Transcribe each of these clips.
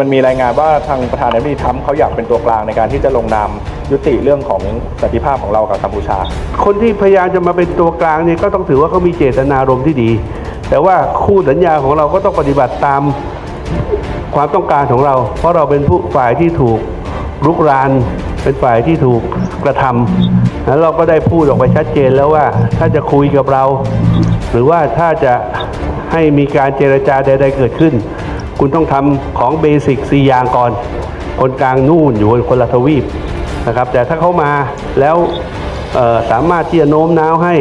มันมีรายงานว่าทางประธานาธิบดีทรัมป์เขาอยากเป็นตัวกลางในการที่จะลงนามยุติเรื่องของสันติภาพของเรากับกัมพูชา คนที่พยายามจะมาเป็นตัวกลางเนี่ยก็ต้องถือว่าเขามีเจตนารมณ์ที่ดี แต่ว่าคู่สัญญาของเราก็ต้องปฏิบัติตามความต้องการของเรา เพราะเราเป็นผู้ฝ่ายที่ถูกรุกราน เป็นฝ่ายที่ถูกกระทำแล้วเราก็ได้พูดออกไปชัดเจนแล้วว่าถ้าจะคุยกับเรา หรือว่าถ้าจะให้มีการเจรจาใด ๆ เกิดขึ้น คุณต้องทำของเบสิกสี่อย่างก่อน คนกลางนู่นอยู่บนคนละทวีปนะครับ แต่ถ้าเขามาแล้วเอ่อสามารถที่จะโน้มน้าวให้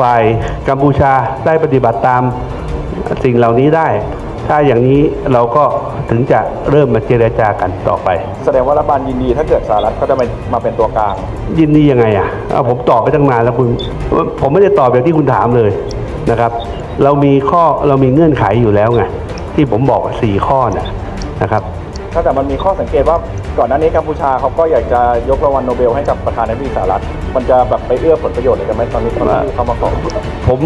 ฝ่ายกัมพูชาได้ปฏิบัติตามสิ่งเหล่านี้ได้ ถ้าอย่างนี้เราก็ถึงจะเริ่มมาเจรจากันต่อไป แสดงว่ารัฐบาลยินดีถ้าเกิดสหรัฐเขาจะมามาเป็นตัวกลาง ยินดียังไงอะเอาผมตอบไปตั้งนานแล้วคุณ ผมไม่ได้ตอบอย่างที่คุณถามเลยนะครับ เรามีข้อเรามีเงื่อนไขอยู่แล้วไง ที่ผมบอกว่าสี่ข้อน่ะนะครับถ้าแต่มันมีข้อสังเกตว่าก่อนหน้านี้กัมพูชาเขาก็อยากจะยกรางวัลโนเบลให้กับประธานาธิบดีสหรัฐ มันจะแบบไปเอื้อผลประโยชน์อะไรกันไหมตอนนี้ตอนที่เขามาขอผม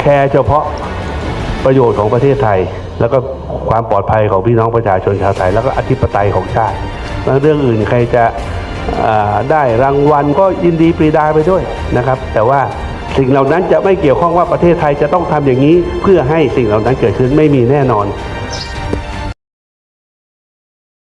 แคร์เฉพาะประโยชน์ของประเทศไทย แล้วก็ความปลอดภัยของพี่น้องประชาชนชาวไทย แล้วก็อธิปไตยของชาติแล้วเรื่องอื่นใครจะอ่าได้รางวัลก็ยินดีปรีดาไปด้วยนะครับ แต่ว่า สิ่งเหล่านั้นจะไม่เกี่ยวข้องว่าประเทศไทยจะต้องทำอย่างนี้ เพื่อให้สิ่งเหล่านั้นเกิดขึ้นไม่มีแน่นอน